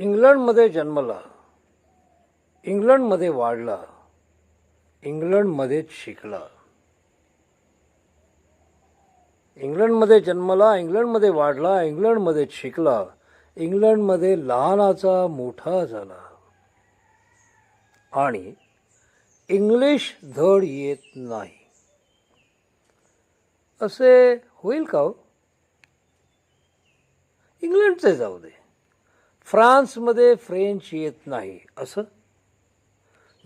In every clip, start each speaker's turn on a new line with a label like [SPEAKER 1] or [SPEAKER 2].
[SPEAKER 1] इंग्लंडमध्ये जन्मला इंग्लंडमध्ये वाढला इंग्लंडमध्येच शिकला. इंग्लंडमध्ये जन्मला इंग्लंडमध्ये वाढला इंग्लंडमध्येच शिकला इंग्लंडमध्ये लहानाचा मोठा झाला. आणि इंग्लिश धड येत नाही. असे होईल का हो? इंग्लंडचे जाऊ दे. फ्रान्समध्ये फ्रेंच येत नाही असं?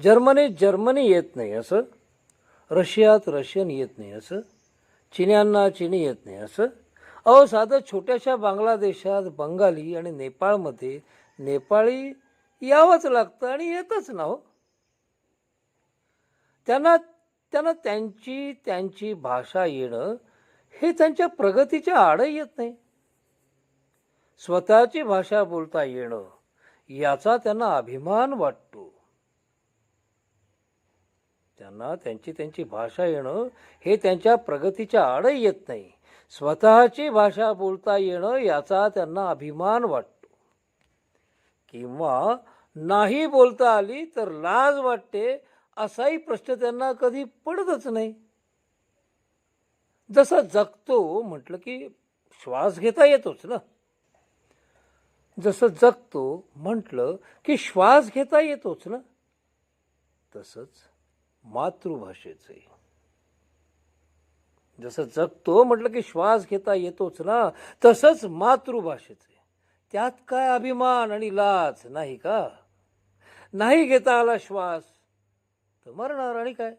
[SPEAKER 1] जर्मनीत जर्मनी येत नाही असं? रशियात रशियन येत नाही असं? चिन्यांना चिनी येत नाही असं? अहो साधं छोट्याशा बांगलादेशात बंगाली आणि नेपाळमध्ये नेपाळी यावंच लागतं आणि येतच ना हो? त्यांना त्यांना त्यांची त्यांची भाषा येणं हे त्यांच्या प्रगतीच्या आडही येत नाही. स्वतःची भाषा बोलता येणं याचा त्यांना अभिमान वाटतो. त्यांना त्यांची त्यांची भाषा येणं हे त्यांच्या प्रगतीच्या आड येत नाही. स्वतःची भाषा बोलता येणं याचा त्यांना अभिमान वाटतो. किंवा नाही बोलता आली तर लाज वाटते असाही प्रश्न त्यांना कधी पडतच नाही. जसं जगतो म्हटलं की श्वास घेता येतोच ना. जसं जगतो म्हटलं की श्वास घेता येतोच ना? तसंच मातृभाषेचंही. जसं जगतो म्हटलं की श्वास घेता येतोच ना तसंच मातृभाषेचे त्यात काय अभिमान आणि लाज नाही का? नाही घेता आला श्वास तर मरणार आणि काय?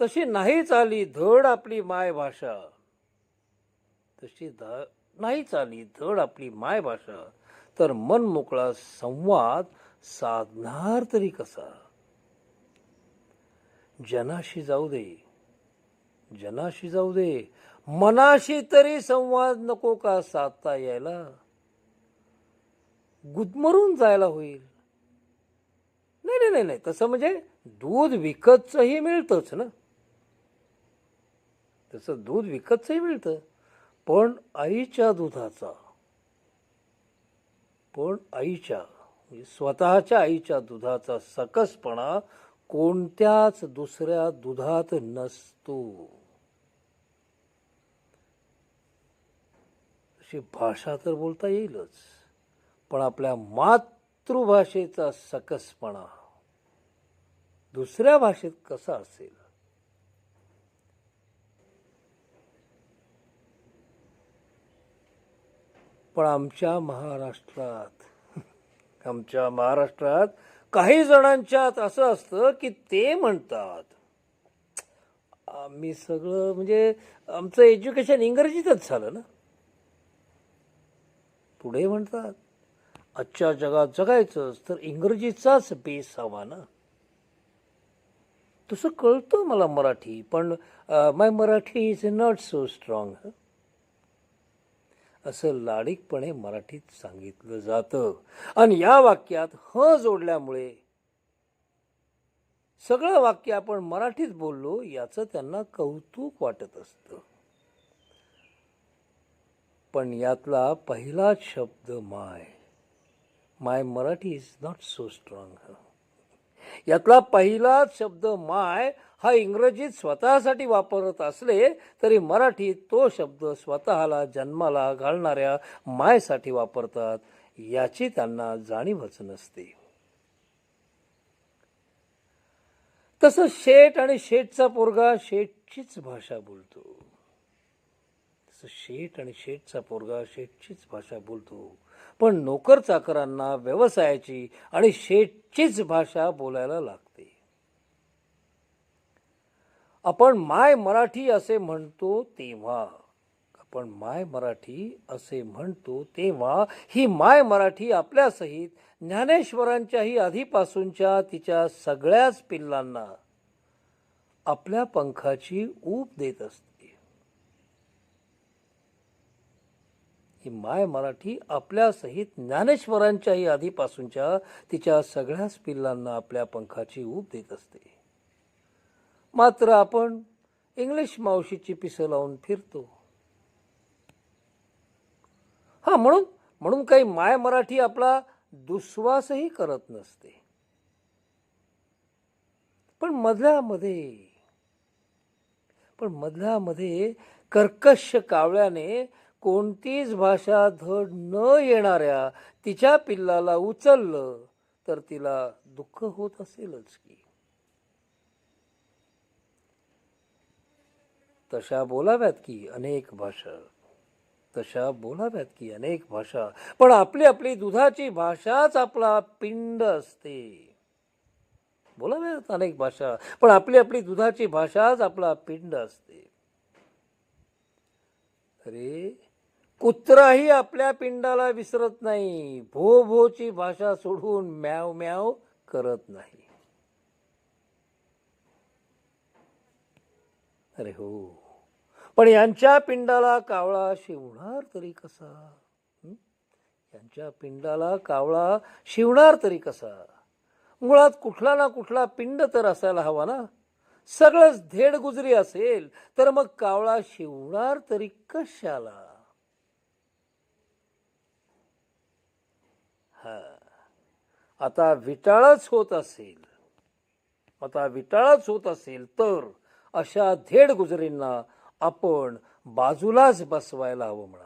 [SPEAKER 1] तशी नाहीच आली धड आपली मायभाषा. तशी ध नाहीच आली धड आपली मायभाषा. तर मन मोकळा संवाद साधणार तरी कसा? जनाशी जाऊ दे. जनाशी जाऊ दे. मनाशी तरी संवाद नको का साधता यायला? गुदमरून जायला होईल. नाही नाही नाही नाही. तसं म्हणजे दूध विकतचंही मिळतंच ना. तसं दूध विकतचंही मिळतं. पण आईच्या दुधाचा. पण आईच्या म्हणजे स्वतःच्या आईच्या दुधाचा सकसपणा कोणत्याच दुसऱ्या दुधात नसतो. अशी भाषा तर बोलता येईलच पण आपल्या मातृभाषेचा सकसपणा दुसऱ्या भाषेत कसा असेल? पण आमच्या महाराष्ट्रात आमच्या महाराष्ट्रात काही जणांच्यात असं असतं की ते म्हणतात आम्ही सगळं म्हणजे आमचं एज्युकेशन इंग्रजीतच झालं ना. पुढे म्हणतात आजच्या जगात जगायचंच तर इंग्रजीचाच बेस हवा ना. तसं कळतं मला मराठी पण my Marathi is not so strong असं लाडिकपणे मराठीत सांगितलं जातं. आणि या वाक्यात ह जोडल्यामुळे सगळं वाक्य आपण मराठीत बोललो याचं त्यांना कौतुक वाटत असतं. पण यातला पहिलाच शब्द my. My Marathi is not so strong यातला पहिलाच शब्द माय हा इंग्रजीत स्वतःसाठी वापरत असले तरी मराठीत तो शब्द स्वतःला जन्माला घालणाऱ्या मायसाठी वापरतात. याची त्यांना जाणीवच नसते. तसं शेठ आणि शेठचा पोरगा शेठचीच भाषा बोलतो. तसं शेठ आणि शेठचा पोरगा शेठचीच भाषा बोलतो. पण नोकर चाकरांना व्यवसायाची आणि शेठचीच भाषा बोलायला लागते. आपण माय मराठी असे म्हणतो तेव्हा. आपण माय मराठी असे म्हणतो तेव्हा. ही माय मराठी आपल्यासहित ज्ञानेश्वरांच्याही आधीपासूनच्या तिच्या सगळ्याच पिल्लांना आपल्या पंखाची ऊब देत असते. ही माय मराठी आपल्यासहित ज्ञानेश्वरांच्याही आधीपासूनच्या तिच्या सगळ्याच पिल्लांना आपल्या पंखाची ऊब देत असते. मात्र आपण इंग्लिश मावशीची पिसं लावून फिरतो. हा म्हणून म्हणून काही माय मराठी आपला दुस्वासही करत नसते. पण मधल्यामध्ये पण मधल्यामध्ये कर्कश कावळ्याने कोणतीच भाषा धड न येणाऱ्या तिच्या पिल्लाला उचललं तर तिला दुःख होत असेलच की. तशा बोलाव्यात की अनेक भाषा? तशा बोलाव्यात की अनेक भाषा? पण आपली आपली दुधाची भाषाच आपला पिंड असते. बोलाव्यात अनेक भाषा पण आपली आपली दुधाची भाषाच आपला पिंड असते. अरे कुत्राही आपल्या पिंडाला विसरत नाही. भो भोची भाषा सोडून म्याव म्याव करत नाही. अरे हो. पण यांच्या पिंडाला कावळा शिवणार तरी कसा? यांच्या पिंडाला कावळा शिवणार तरी कसा? मुळात कुठला ना कुठला पिंड तर असायला हवा ना? सगळंच धेड गुजरी असेल तर मग कावळा शिवणार तरी कशाला? हा. आता विटाळच होत असेल. आता विटाळच होत असेल तर अशा धेड गुजरींना आपण बाजूलाच बसवायला हवं म्हणा.